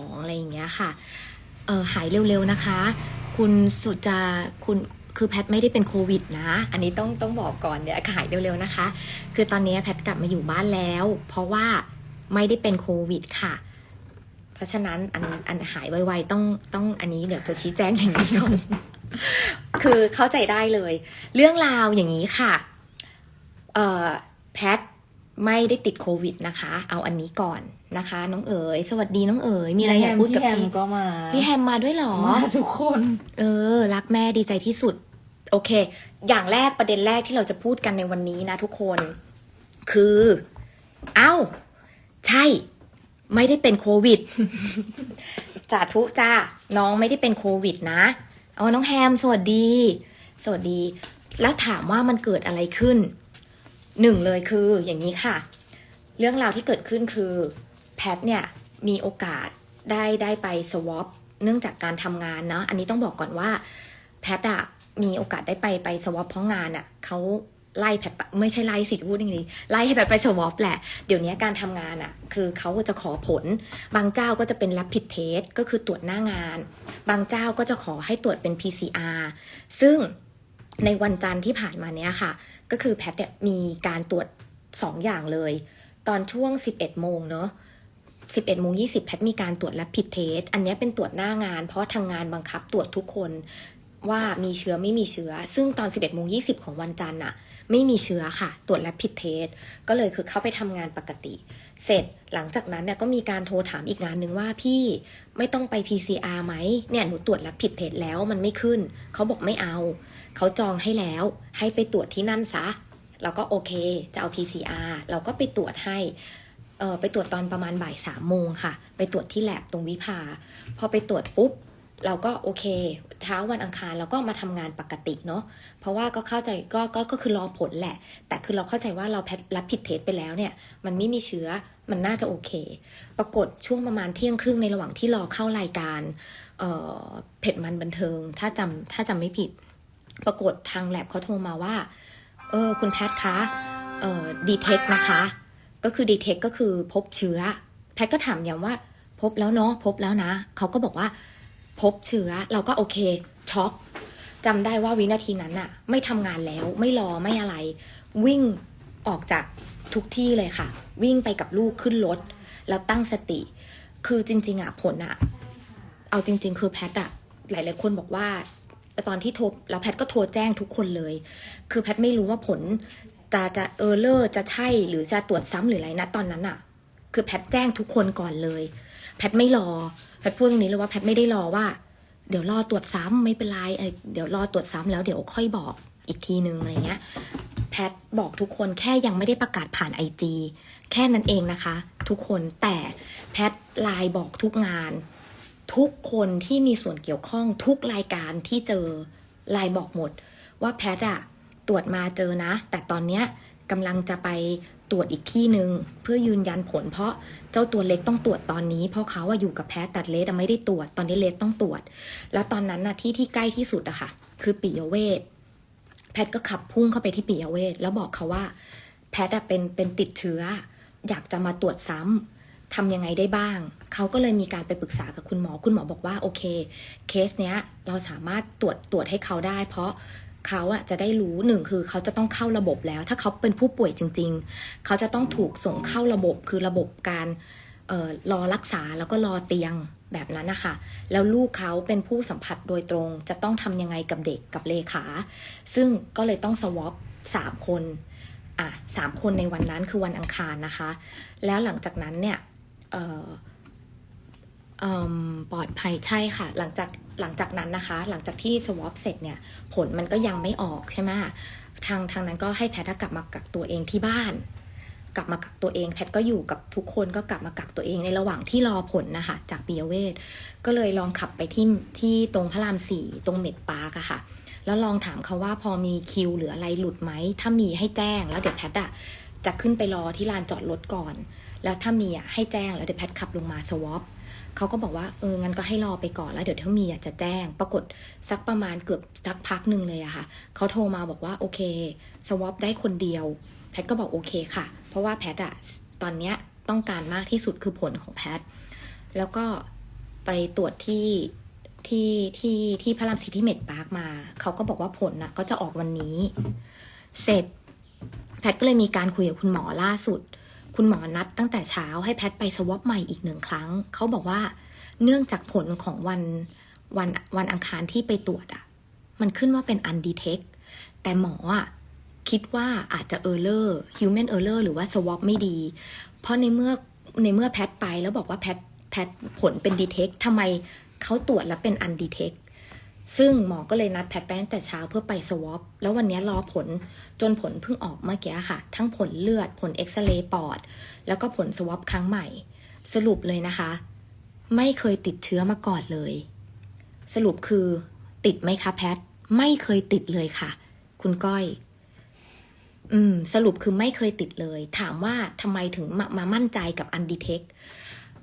ของอะไรอย่างเงี้ยค่ะเออหายเร็วๆนะคะ คุณสุจาคุณคือแพทไม่ได้เป็นโควิดนะ อันนี้ต้องต้องบอกก่อนเดี๋ยหายเร็วๆนะคะ คือตอนนี้แพทกลับมาอยู่บ้านแล้ว เพราะว่าไม่ได้เป็นโควิดค่ะ เพราะฉะนั้นอันอันหายไวๆต้องต้องอันนี้เดี๋ยวจะชี้แจงอย่างนี้ก่อนคือเข้าใจได้เลย เรื่องราวอย่างนี้ค่ะ เอ่อแพท ไม่ได้ติดโควิดนะคะ เอาอันนี้ก่อนนะคะ น้องเอ๋ยสวัสดีน้องเอ๋ยมีอะไรอยากพูดกับพี่แฮมพี่ก็มาพี่แฮมมาด้วยเหรอมาทุกคน เออ รักแม่ดีใจที่สุด โอเค อย่างแรกประเด็นแรกที่เราจะพูดกันในวันนี้นะทุกคน คือ เอ้า ใช่ ไม่ได้เป็นโควิดสาธุจ้าน้องไม่ได้เป็นโควิดนะอ๋อน้องแฮม สวัสดี สวัสดี แล้วถามว่ามันเกิดอะไรขึ้น หนึ่งเลยคืออย่างนี้ค่ะ เรื่องราวที่เกิดขึ้นคือแพทเนี่ยมีโอกาสได้ได้ไปสวอปเนื่องจากการทำงานเนาะอันนี้ต้องบอกก่อนว่าแพทอะมีโอกาสได้ไปไปสวอปเพราะงานอะเขาไล่แพทไม่ใช่ไล่สิจะพูดอย่างนี้ไล่ให้แพทไปสวอปแหละ เดี๋ยวนี้การทำงานอะคือเขาจะขอผล บางเจ้าก็จะเป็นรับผิดเทสก็คือตรวจหน้างาน บางเจ้าก็จะขอให้ตรวจเป็น PCR ซึ่งในวันจันทร์ที่ผ่านมาเนี้ยค่ะ ก็คือแพทเนี่ยมีการตรวจ 2 อย่างเลย ตอนช่วง 11 โมงเนาะ11โมง20 แพทมีการตรวจและผิดเทส อันนี้เป็นตรวจหน้างาน เพราะทางงานบังคับตรวจทุกคนว่ามีเชื้อไม่มีเชื้อ ซึ่งตอน 11โมง20 ของวันจันทร์อะ ไม่มีเชื้อค่ะ ตรวจและผิดเทสก็เลยคือเข้าไปทำงานปกติ เสร็จหลังจากนั้นเนี่ยก็มีการโทรถามอีกงานหนึ่งว่าพี่ไม่ต้องไป PCR ไหมเนี่ยหนูตรวจและผิดเทสแล้วมันไม่ขึ้น เขาบอกไม่เอา เขาจองให้แล้ว ให้ไปตรวจที่นั่นซะเราก็โอเคจะเอา PCR เราก็ไปตรวจให้เออไปตรวจตอนประมาณบ่ายสามโมงค่ะ ไปตรวจที่แลบตรงวิภา พอไปตรวจปุ๊บ เราก็โอเคเช้าวันอังคารเราก็มาทำงานปกติเนาะเพราะว่าก็เข้าใจก็ก็ก็คือรอผลแหละ แต่คือเราเข้าใจว่าเราแพทรับผิดเทสไปแล้วเนี่ย มันไม่มีเชื้อมันน่าจะโอเค ปรากฏช่วงประมาณเที่ยงครึ่งในระหว่างที่รอเข้ารายการเอ่อเผ็ดมันบันเทิง ถ้าจำถ้าจำไม่ผิด ปรากฏทางแลบเขาโทรมาว่า เออคุณแพทย์คะเอ่อดีเทคนะคะ ก็คือดีเทคก็คือพบเชื้อ แพทย์ก็ถามย้ำว่าพบแล้วเนาะพบแล้วนะเขาก็บอกว่า พบเชื้อเราก็โอเคช็อกจำได้ว่าวินาทีนั้นอะไม่ทำงานแล้วไม่รอไม่อะไร วิ่งออกจากทุกที่เลยค่ะ วิ่งไปกับลูกขึ้นรถแล้วตั้งสติ คือจริง ๆอะผลอะเอาจริง ๆ คือแพทอะหลายๆคนบอกว่าตอนที่โทรแล้วแพทก็โทรแจ้งทุกคนเลย คือแพทไม่รู้ว่าผลจะจะเออเลอร์จะใช่หรือจะตรวจซ้ำหรืออะไรนะตอนนั้นอะคือแพทแจ้งทุกคนก่อนเลย แพทไม่รอ แพทพูดตรงนี้เลยว่าแพทไม่ได้รอว่า เดี๋ยวรอตรวจซ้ำไม่เป็นไรเเดี๋ยวรอตรวจซ้ำแล้วเดี๋ยวค่อยบอกอีกทีนึงอะไรเงี้ยแพทบอกทุกคนแค่ยังไม่ได้ประกาศผ่านไอจีแค่นั้นเองนะคะ ทุกคนแต่แพทไลน์บอกทุกงาน ทุกคนที่มีส่วนเกี่ยวข้องทุกรายการที่เจอไลน์บอกหมด ว่าแพทอะตรวจมาเจอนะ แต่ตอนเนี้ยกำลังจะไป ตรวจอีกที่หนึ่งเพื่อยืนยันผล เพราะเจ้าตัวเล็กต้องตรวจตอนนี้ เพราะเขาอะอยู่กับแพทย์แต่เลสอะไม่ได้ตรวจตอนนี้เลสต้องตรวจ แล้วตอนนั้นน่ะที่ที่ใกล้ที่สุดอะค่ะ คือปิยเวทแพทก็ขับพุ่งเข้าไปที่ปิยเวทแล้วบอกเขาว่า แพทอะเป็นเป็นติดเชื้อ อยากจะมาตรวจซ้ำทำยังไงได้บ้าง เขาก็เลยมีการไปปรึกษากับคุณหมอ คุณหมอบอกว่าโอเค เคสเนี้ยเราสามารถตรวจตรวจให้เขาได้ เพราะ เขาอะจะได้รู้หนึ่งคือเขาจะต้องเข้าระบบแล้ว ถ้าเขาเป็นผู้ป่วยจริง ๆ เขาจะต้องถูกส่งเข้าระบบคือระบบการออรอรักษาแล้วก็รอเตียงแบบนั้นนะคะแล้วลูกเขาเป็นผู้สัมผัสโดยตรง จะต้องทำยังไงกับเด็กกับเลขา ซึ่งก็เลยต้องสวอปสามคนอะสามคนในวันนั้นคือวันอังคารนะคะ แล้วหลังจากนั้นเนี่ยเออ ปลอดภัยใช่ค่ะ หลังจากหลังจากนั้นนะคะ หลังจากที่สวอปเสร็จเนี่ย ผลมันก็ยังไม่ออกใช่ไหมทางทางนั้นก็ให้แพทย์กลับมากักตัวเองที่บ้าน กลับมากักตัวเอง แพทย์ก็อยู่กับทุกคนก็กลับมากักตัวเองในระหว่างที่รอผลนะคะ จากปิยเวทก็เลยลองขับไปที่ที่ตรงพระรามสี่ตรงเม็ดปาร์กอะค่ะ แล้วลองถามเขาว่าพอมีคิวหรืออะไรหลุดไหมถ้ามีให้แจ้งแล้วเดี๋ยวแพทย์อะจะขึ้นไปรอที่ลานจอดรถก่อน แล้วถ้ามีอะให้แจ้งแล้วเดี๋ยวแพทย์ขับลงมาสวอป เขาก็บอกว่าเอองั้นก็ให้รอไปก่อนแล้วเดี๋ยวถ้ามีอะจะแจ้ง ปรากฏสักประมาณเกือบสักพักหนึ่งเลยอะค่ะเขาโทรมาบอกว่าโอเคสวอปได้คนเดียว แพทก็บอกโอเคค่ะ เพราะว่าแพทอะตอนเนี้ยต้องการมากที่สุดคือผลของแพท แล้วก็ไปตรวจที่ที่ที่ที่พระรามสีที่เมดปาร์คมา เขาก็บอกว่าผลนะก็จะออกวันนี้ เสร็จ แพทก็เลยมีการคุยกับคุณหมอล่าสุด คุณหมอนัดตั้งแต่เช้าให้แพทย์ไปสวอปใหม่อีกหนึ่งครั้ง เขาบอกว่าเนื่องจากผลของวันวันวันอังคารที่ไปตรวจอะมันขึ้นว่าเป็น undetect แต่หมออะคิดว่าอาจจะ error human error หรือว่า swab ไม่ดี เพราะในเมื่อในเมื่อแพทย์ไปแล้วบอกว่าแพทย์แพทย์ผลเป็น detect ทำไมเขาตรวจแล้วเป็น undetect ซึ่งหมอก็เลยนัดแพทย์ไปตั้งแต่เช้าเพื่อไปสวอปแล้ววันนี้รอผลจนผลเพิ่งออกเมื่อกี้ค่ะ ทั้งผลเลือดผลเอ็กซเรย์ปอด แล้วก็ผลสวอปครั้งใหม่ สรุปเลยนะคะ ไม่เคยติดเชื้อมาก่อนเลย สรุปคือติดไหมคะแพทไม่เคยติดเลยค่ะ คุณก้อย อืม สรุปคือไม่เคยติดเลย ถามว่าทำไมถึงมามามั่นใจกับอันดีเทค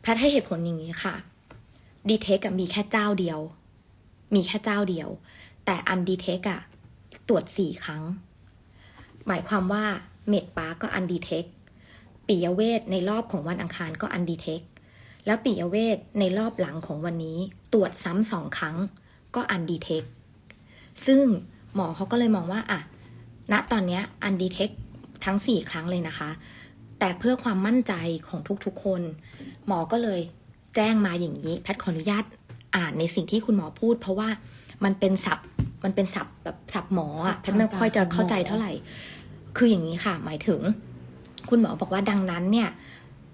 แพทให้เหตุผลอย่างนี้ค่ะดีเทคมีแค่เจ้าเดียว มีแค่เจ้าเดียว แต่อันดีเทคอะตรวจสี่ครั้ง หมายความว่าเมดปาก็อันดีเทคปิยเวทในรอบของวันอังคารก็อันดีเทคแล้วปิยเวทในรอบหลังของวันนี้ ตรวจซ้ำสองครั้งก็อันดีเทคซึ่งหมอเขาก็เลยมองว่าอะณตอนนี้อันดีเทคทั้งสี่ครั้งเลยนะคะ แต่เพื่อความมั่นใจของทุกๆคน หมอก็เลยแจ้งมาอย่างนี้ แพทย์ขออนุญาต อ่านในสิ่งที่คุณหมอพูด เพราะว่ามันเป็นศัพท์มันเป็นศัพท์แบบศัพท์หมออะแพทย์ไม่ค่อยจะเข้าใจเท่าไหร่ คืออย่างนี้ค่ะ หมายถึง คุณหมอบอกว่าดังนั้นเนี่ย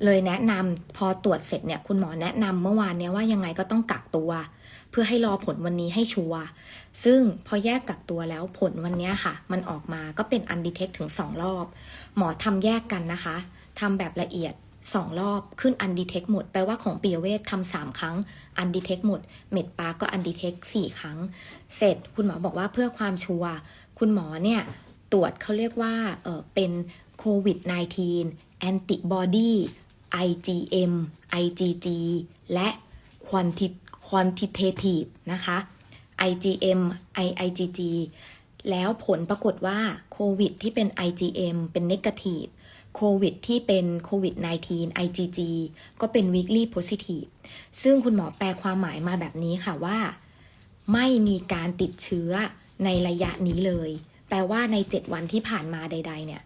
เลยแนะนำพอตรวจเสร็จเนี่ยคุณหมอแนะนำเมื่อวานเนี่ยว่ายังไงก็ต้องกักตัว เพื่อให้รอผลวันนี้ให้ชัวร์ซึ่งพอแยกกักตัวแล้วผลวันเนี้ยค่ะ มันออกมาก็เป็นอันดีเทคถึงสองรอบ หมอทำแยกกันนะคะทำแบบละเอียด สองรอบขึ้นอันดีเทคหมด แปลว่าของปียเวททำสามครั้งอันดีเทคหมด เม็ดปาก็อันดีเทคสี่ครั้ง เสร็จคุณหมอบอกว่าเพื่อความชัวร์คุณหมอเนี่ย ตรวจเขาเรียกว่าเออเป็นโควิด -19 antibody IgM IgG และ quantitative นะคะ IgM I IgG แล้วผลปรากฏว่าโควิดที่เป็น IgM เป็น negative โควิดที่เป็นโควิด -19 IgG ก็เป็น weekly positive ซึ่งคุณหมอแปลความหมายมาแบบนี้ค่ะว่า ไม่มีการติดเชื้อในระยะนี้เลย แปลว่าใน 7 วันที่ผ่านมาใด ๆ เนี่ย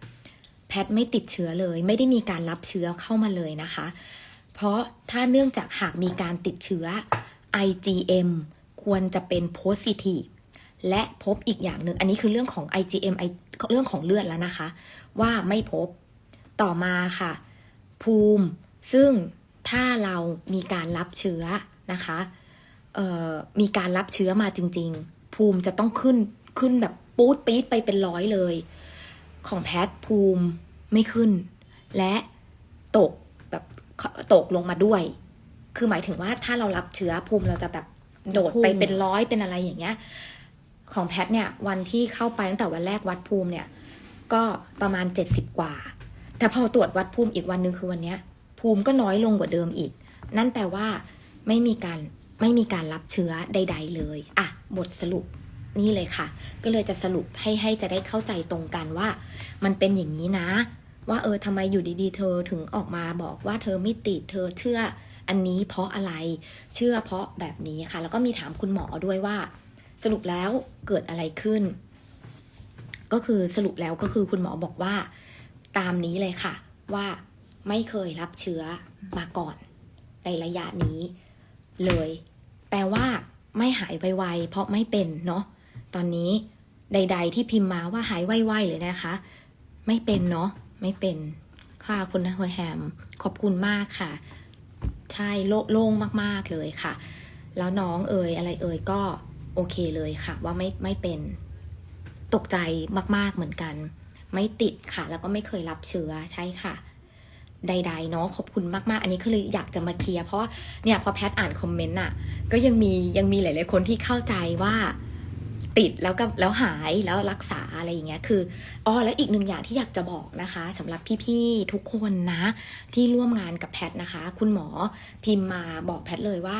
แพทไม่ติดเชื้อเลย ไม่ได้มีการรับเชื้อเข้ามาเลยนะคะ เพราะถ้าเนื่องจากหากมีการติดเชื้อ IgM ควรจะเป็น positive และพบอีกอย่างหนึ่ง อันนี้คือเรื่องของ IgM เรื่องของเลือดแล้วนะคะ ว่าไม่พบ ต่อมาค่ะ ภูมิซึ่งถ้าเรามีการรับเชื้อนะคะมีการรับเชื้อมาจริง ๆ ภูมิจะต้องขึ้นขึ้นแบบปูดปี๊ดไปเป็นร้อยเลย ของแพทย์ภูมิไม่ขึ้น และตกแบบตกลงมาด้วย คือหมายถึงว่าถ้าเรารับเชื้อภูมิเราจะแบบโดดไปเป็นร้อยเป็นอะไรอย่างเงี้ย ของแพทย์เนี่ยวันที่เข้าไปตั้งแต่วันแรกวัดภูมิเนี่ย ก็ประมาณ70กว่า แต่พอตรวจวัดภูมิอีกวันหนึ่งคือวันนี้ภูมิก็น้อยลงกว่าเดิมอีก นั่นแปลว่าไม่มีการไม่มีการรับเชื้อใด ๆ เลยอะบทสรุปนี่เลยค่ะ ก็เลยจะสรุปให้ให้จะได้เข้าใจตรงกันว่า มันเป็นอย่างนี้นะ ว่าเออทำไมอยู่ดีๆ เธอถึงออกมาบอกว่าเธอไม่ติดเธอเชื่ออันนี้เพราะอะไรเชื่อเพราะแบบนี้ค่ะ แล้วก็มีถามคุณหมอด้วยว่า สรุปแล้วเกิดอะไรขึ้น ก็คือสรุปแล้วก็คือคุณหมอบอกว่า ตามนี้เลยค่ะ ว่าไม่เคยรับเชื้อมาก่อน ในระยะนี้ เลย แปลว่า ไม่หายไวๆเพราะไม่เป็นเนาะตอนนี้ใด ๆ ที่พิมพ์มาว่าหายไวๆเลยนะคะ ไม่เป็นเนาะไม่เป็นค่ะคุณนะคุณแฮมขอบคุณมากค่ะ ใช่โลโล่งมากๆเลยค่ะ แล้วน้องเอ่ยอะไรเอ่ยก็โอเคเลยค่ะ ว่าไม่ไม่เป็นตกใจมาก ๆเหมือนกัน ไม่ติดค่ะ แล้วก็ไม่เคยรับเชื้อใช่ค่ะ ใดๆเนาะขอบคุณมากๆ อันนี้ก็เลยอยากจะมาเคลียร์เพราะเนี่ยพอแพทอ่านคอมเมนต์อะก็ยังมียังมีหลาย ๆ คนที่เข้าใจว่าติดแล้วก็แล้วหายแล้วรักษาอะไรอย่างเงี้ยคืออ๋อแล้วอีกหนึ่งอย่างที่อยากจะบอกนะคะสำหรับพี่ๆทุกคนนะ ที่ร่วมงานกับแพทนะคะ คุณหมอพิมพ์มาบอกแพทเลยว่า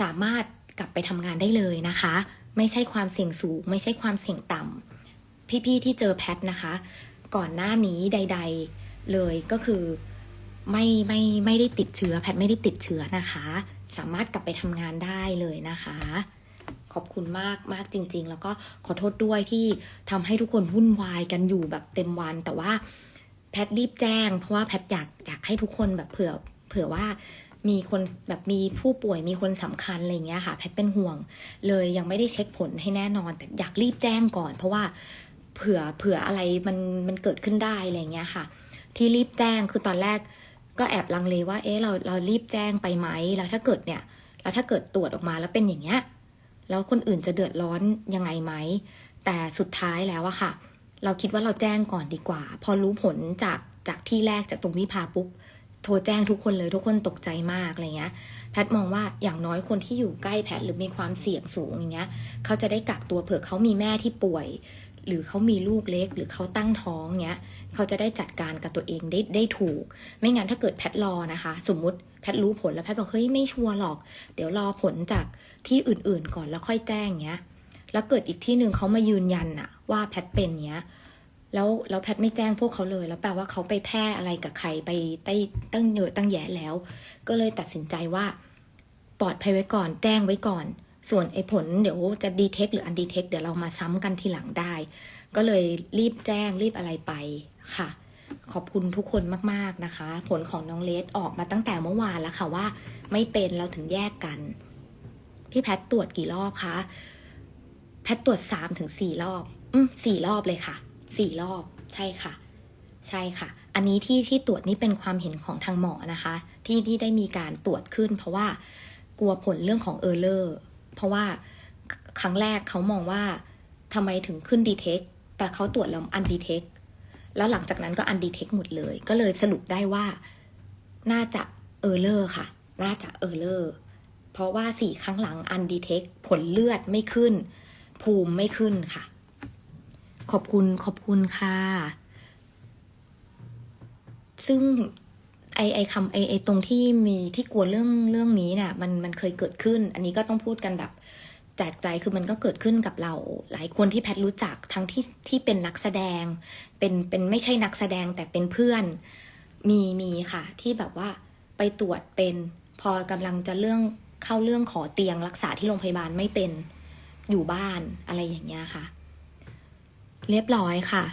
สามารถกลับไปทำงานได้เลยนะคะ ไม่ใช่ความเสี่ยงสูง ไม่ใช่ความเสี่ยงต่ำ พี่ๆที่เจอแพทนะคะ ก่อนหน้านี้ใด ๆ เลยก็คือไม่ไม่ไม่ได้ติดเชื้อแพทไม่ได้ติดเชื้อนะคะ สามารถกลับไปทำงานได้เลยนะคะ ขอบคุณมากมากจริง ๆ แล้วก็ขอโทษด้วยที่ทำให้ทุกคนวุ่นวายกันอยู่แบบเต็มวัน แต่ว่าแพทรีบแจ้ง เพราะว่าแพทอยากอยากให้ทุกคนแบบเผื่อเผื่อว่ามีคนแบบมีผู้ป่วยมีคนสำคัญอะไรเงี้ยค่ะ แพทเป็นห่วง เลยยังไม่ได้เช็คผลให้แน่นอน แต่อยากรีบแจ้งก่อน เพราะว่า เผื่อเผื่ออะไรมันมันเกิดขึ้นได้อะไรเงี้ยค่ะ ที่รีบแจ้งคือตอนแรกก็แอบลังเลว่า เอ๊ะเราเรารีบแจ้งไปไหมแล้วถ้าเกิดเนี่ยแล้วถ้าเกิดตรวจออกมาแล้วเป็นอย่างเงี้ยแล้วคนอื่นจะเดือดร้อนยังไงไหมแต่สุดท้ายแล้วอะค่ะ เราคิดว่าเราแจ้งก่อนดีกว่า พอรู้ผลจากจากที่แรกจากตรงวิภาปุ๊บโทรแจ้งทุกคนเลยทุกคนตกใจมากอะไรเงี้ย แพทมองว่าอย่างน้อยคนที่อยู่ใกล้แพทหรือมีความเสี่ยงสูงอย่างเงี้ย เขาจะได้กักตัวเผื่อเขามีแม่ที่ป่วย หรือเขามีลูกเล็ก หรือเขาตั้งท้องเงี้ยเขาจะได้จัดการกับตัวเองได้ได้ถูก ไม่งั้นถ้าเกิดแพทรอนะคะ สมมุติแพทรู้ผลแล้วแพทบอกเฮ้ยไม่ชัวร์หรอก เดี๋ยวรอผลจากที่อื่นๆก่อนแล้วค่อยแจ้งเงี้ย แล้วเกิดอีกที่หนึ่งเขามายืนยันอะว่าแพทเป็นเงี้ยแล้วแล้วแพทไม่แจ้งพวกเขาเลย แล้วแปลว่าเขาไปแพร่อะไรกับใครไปได้ตั้งเยอะตั้งแยะแล้ว ก็เลยตัดสินใจว่าปลอดภัยไว้ก่อน แจ้งไว้ก่อน ส่วนไอ้ผลเดี๋ยวจะดีเทคหรืออันดีเทคเดี๋ยวเรามาซ้ำกันทีหลังได้ ก็เลยรีบแจ้งรีบอะไรไปค่ะ ขอบคุณทุกคนมากๆนะคะ ผลของน้องเลสออกมาตั้งแต่เมื่อวานแล้วค่ะว่า ไม่เป็นเราถึงแยกกัน พี่แพทตรวจกี่รอบคะแพทตรวจสามถึงสี่รอบ อืมสี่รอบเลยค่ะสี่รอบ ใช่ค่ะ ใช่ค่ะ อันนี้ที่ที่ตรวจนี่เป็นความเห็นของทางหมอนะคะ ที่ที่ได้มีการตรวจขึ้น เพราะว่ากลัวผลเรื่องของเออร์เลอร์ เพราะว่าครั้งแรกเขามองว่าทำไมถึงขึ้นดีเทคแต่เขาตรวจแล้วอันดีเทคแล้วหลังจากนั้นก็อันดีเทคหมดเลย ก็เลยสรุปได้ว่าน่าจะเออร์เลอร์ค่ะ น่าจะเออร์เลอร์เพราะว่าสี่ครั้งหลังอันดีเทคผลเลือดไม่ขึ้น ภูมิไม่ขึ้นค่ะ ขอบคุณขอบคุณค่ะ ซึ่ง ไอไอคำไอไอตรงที่มีที่กลัวเรื่องเรื่องนี้เนี่ยมันมันเคยเกิดขึ้น อันนี้ก็ต้องพูดกันแบบแจกใจคือมันก็เกิดขึ้นกับเราหลายคนที่แพทรู้จักทั้งที่ที่เป็นนักแสดง เป็นเป็นไม่ใช่นักแสดงแต่เป็นเพื่อนมีมีค่ะ ที่แบบว่าไปตรวจเป็นพอกำลังจะเรื่องเข้าเรื่องขอเตียงรักษาที่โรงพยาบาลไม่เป็นอยู่บ้านอะไรอย่างเงี้ยค่ะ เรียบร้อยค่ะ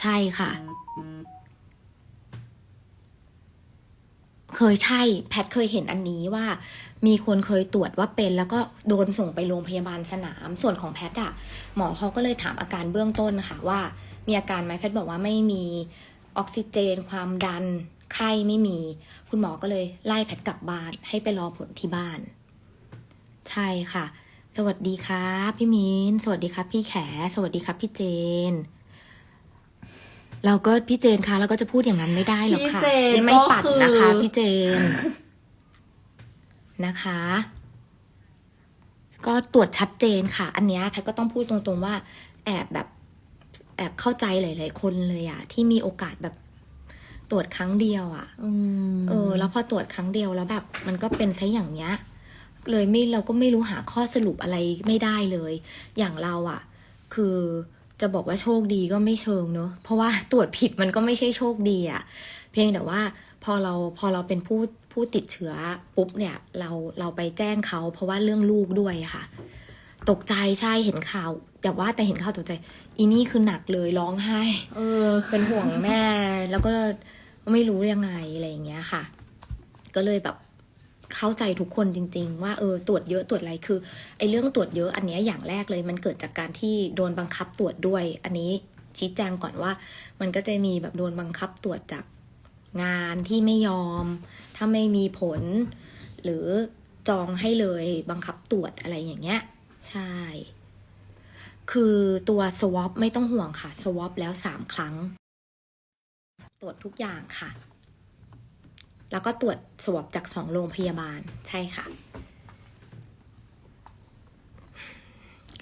ใช่ค่ะ เคยใช่แพทเคยเห็นอันนี้ว่า มีคนเคยตรวจว่าเป็น แล้วก็โดนส่งไปโรงพยาบาลสนาม ส่วนของแพทอะหมอเขาก็เลยถามอาการเบื้องต้นค่ะว่า มีอาการไหมแพทบอกว่าไม่มีออกซิเจน ความดันไข้ไม่มี คุณหมอก็เลยไล่แพทกลับบ้านให้ไปรอผลที่บ้าน ใช่ค่ะ สวัสดีครับพี่มินสวัสดีครับพี่แข สวัสดีครับพี่เจน เราก็พี่เจนคะเราก็จะพูดอย่างนั้นไม่ได้หรอกค่ะพี่เจนยังไม่ก็ปัดคือนะคะพี่เจนนะคะ ก็ตรวจชัดเจนค่ะ อันเนี้ยแพทย์ก็ต้องพูดตรงๆว่า แอบแบบ แอบเข้าใจหลาย ๆ คนเลยอะที่มีโอกาสแบบตรวจครั้งเดียวอะ อืมเออแล้วพอตรวจครั้งเดียวแล้วแบบ มันก็เป็นซะอย่างเนี้ย เลยไม่เราก็ไม่รู้หาข้อสรุปอะไรไม่ได้เลย อย่างเราอะ่ะ คือ จะบอกว่าโชคดีก็ไม่เชิงเนอะเพราะว่าตรวจผิดมันก็ไม่ใช่โชคดีอะ่ะเพียงแต่ว่าพอเราพอเราเป็นผู้ผู้ติดเชื้อปุ๊บเนี่ยเราเราไปแจ้งเขาเพราะว่าเรื่องลูกด้วยอะค่ะ ตกใจใช่เห็นข่าวแต่ว่าแต่เห็นข่าวตกใจ อีนี่คือหนักเลยร้องไห้เออเป็นห่วงแม่ แล้วก็ไม่รู้ยังไงอะไรอย่างเงี้ยค่ะ ก็เลยแบบ เข้าใจทุกคนจริง ๆ ว่าเออตรวจเยอะตรวจอะไรคือไอ้เรื่องตรวจเยอะอันเนี้ยอย่างแรกเลย มันเกิดจากการที่โดนบังคับตรวจด้วย อันนี้ชี้แจงก่อนว่า มันก็จะมีแบบโดนบังคับตรวจจากงานที่ไม่ยอม ถ้าไม่มีผล หรือจองให้เลยบังคับตรวจอะไรอย่างเงี้ย ใช่ คือตัว swab ไม่ต้องห่วงค่ะ swab แล้วสามครั้ง ตรวจทุกอย่างค่ะ แล้วก็ตรวจสวอปจากสองโรงพยาบาลใช่ค่ะ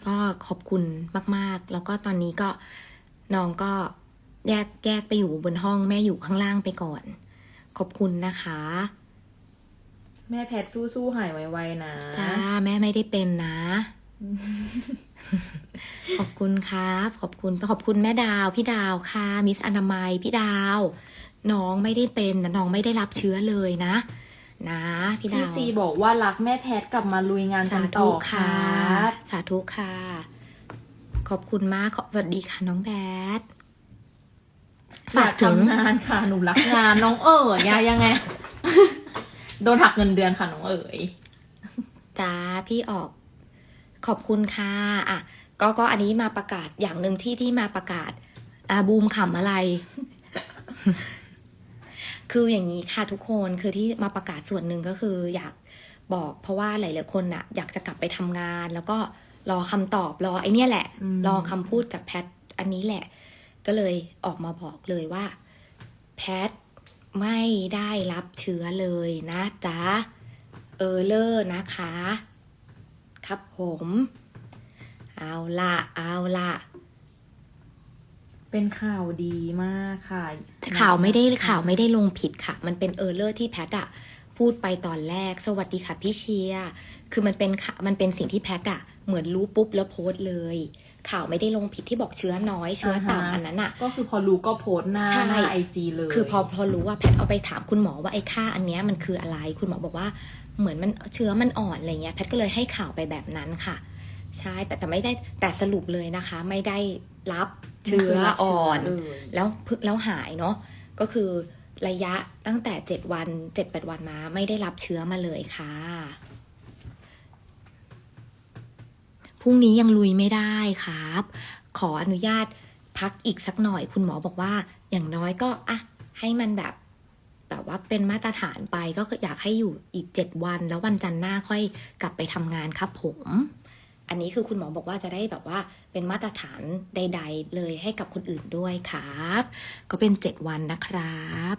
ก็ขอบคุณมาก ๆ แล้วก็ตอนนี้ก็น้องก็แยกแยกไปอยู่บนห้องแม่อยู่ข้างล่างไปก่อน ขอบคุณนะคะ แม่แพทย์สู้ๆหายไวๆนะจ้าแม่ไม่ได้เป็นนะ ขอบคุณครับ ขอบคุณขอบคุณแม่ดาว พี่ดาวค่ะมิสอนามัยพี่ดาว น้องไม่ได้เป็นนะน้องไม่ได้รับเชื้อเลยนะ นะพี่ดาพี่วซีบอกว่ารักแม่แพทกลับมาลุยงานกัสานต่ธุอค่ะครับสาธุค่ะ ขอบคุณมากขอสวัสดีค่ะน้องแบทฝากทำงานค่ะหนูรักงานน้องเอ๋ยยายยังไง โดนหักเงินเดือนค่ะน้องเอ๋ยจ้าพี่ออก ขอบคุณค่ะอะก็ก็อันนี้มาประกาศอย่างหนึ่งที่ที่มาประกาศอาบูมขำอะไร คืออย่างนี้ค่ะทุกคนคือที่มาประกาศส่วนหนึ่งก็คืออยากบอกเพราะว่าหลายๆคนน่ะอยากจะกลับไปทำงาน แล้วก็รอคำตอบรอไอเนี้ยแหละอืมรอคำพูดจากแพทอันนี้แหละ ก็เลยออกมาบอกเลยว่า แพทไม่ได้รับเชื้อเลยนะจ๊ะเออเลอร์นะคะ ครับผม เอาละเอาละ เป็นข่าวดีมากค่ะ ข่าวไม่ได้ข่าวไม่ได้ลงผิดค่ะ มันเป็นเออร์เลอร์ที่แพทอะพูดไปตอนแรก สวัสดีค่ะพี่เชียร์คือมันเป็นข่ามันเป็นสิ่งที่แพทอะเหมือนรู้ปุ๊บแล้วโพสต์เลย ข่าวไม่ได้ลงผิดที่บอกเชื้อน้อย เชื้อต่ำอันนั้นอะก็คือพอรู้ก็โพสต์หน้าใช่หน้าไอจีเลย คือพอพอรู้ว่าแพทย์เอาไปถามคุณหมอว่าไอ้ค่าอันเนี้ยมันคืออะไร คุณหมอบอกว่าเหมือนมันเชื้อมันอ่อนอะไรเงี้ยแพทย์ก็เลยให้ข่าวไปแบบนั้นค่ะ ใช่แต่แต่ไม่ได้แต่สรุปเลยนะคะ ไม่ได้รับ เชื้ออ่อนเลยแล้วพึกแล้วหายเนาะก็คือระยะตั้งแต่เจ็ดวันเจ็ดแปดวันมาไม่ได้รับเชื้อมาเลยค่ะพรุ่งนี้ยังลุยไม่ได้ครับ ขออนุญาตพักอีกสักหน่อยคุณหมอบอกว่าอย่างน้อยก็อะให้มันแบบแบบว่าเป็นมาตรฐานไปก็อยากให้อยู่อีกเจ็ดวัน แล้ววันจันทร์หน้าค่อยกลับไปทำงานครับผม อันนี้คือคุณหมอบอกว่าจะได้แบบว่าเป็นมาตรฐานใด ๆ เลยให้กับคนอื่นด้วยครับ ก็เป็นเจ็ดวันนะครับ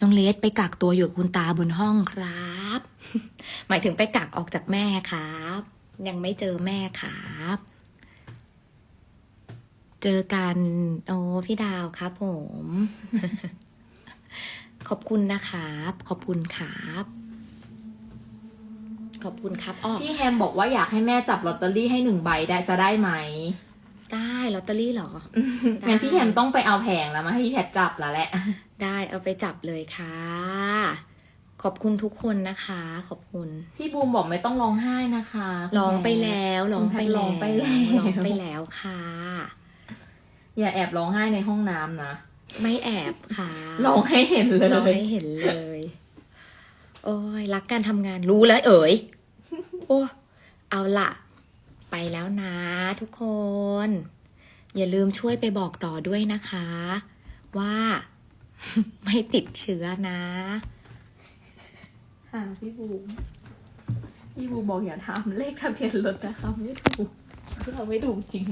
น้องเลสไปกักตัวอยู่กับคุณตาบนห้องครับ หมายถึงไปกักออกจากแม่ครับ ยังไม่เจอแม่ครับ เจอกันโอ้พี่ดาวครับผม ขอบคุณนะครับ ขอบคุณครับ ขอบคุณครับอ้อพี่แฮมบอกว่าอยากให้แม่จับลอตเตอรี่ให้หนึ่งใบได้จะได้ไหม ได้ลอตเตอรี่เหรอ ได้ งั้นพี่แฮมต้องไปเอาแผงแล้วมาให้พี่แพทจับแล้วแหละ ได้เอาไปจับเลยค่ะ ขอบคุณทุกคนนะคะ ขอบคุณพี่บูมบอกไม่ต้องร้องไห้นะคะคุณร้องไปแม่ แล้วร้องไปคุณแพทย์ร้แล้องวไปแล้ว ร้องไปแล้วค่ะ อย่าแอบร้องไห้ในห้องน้ำนะ ไม่แอบค่ะร้องให้เห็นเลย ร้องให้เห็นเลย โอ้ยรักการทำงานรู้แล้วเอ๋ย โอ้ เอาละไปแล้วนะทุกคน อย่าลืมช่วยไปบอกต่อด้วยนะคะ ว่า ไม่ติดเชื้อนะค่ะพี่บูมพี่บูมบอกอย่าทำเลขทะเบียนรถนะคะไม่ถูกคือเราไม่ถูกจริง